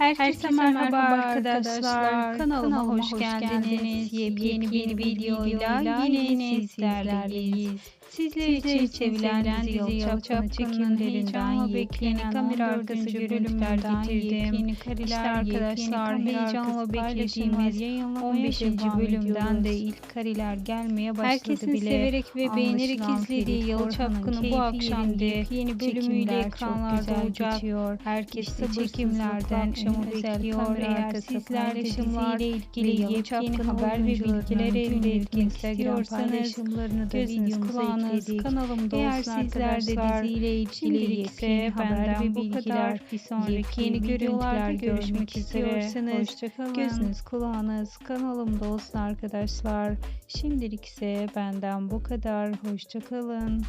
Herkese merhaba arkadaşlar. Kanalıma hoş geldiniz. Yepyeni bir videoyla yine sizlerleyiz. Sizler için sevilen dizi Yalı çapkınlığından beklenen kamera arkası görüntüler getirdim. İşte arkadaşlar heyecanla beklediğimiz 15. bölümden de ilk kareler gelmeye başladı Herkesin bile. severek ve beğenerek izlediği Korhan'ın Çapkını bu akşam yerinde. yepyeni bölümüyle ekranlarda olacak. Herkes İşte çekimlerden akşamı bekliyor. Eğer sizler de diziyle ilgili yepyeni Çapkını haber ve bilgiler elde etmek istiyorsanız gözünüz videomuza kulağınız ekledik. kanalımda Eğer sizler de diziyle ilgili ise haber benden ve bu bilgiler, kadar. bir sonraki videolarda görüntüler görüşmek görmek istiyorsanız. Gözünüz kulağınız kanalımda olsun arkadaşlar. Şimdilik ise benden bu kadar. Hoşçakalın.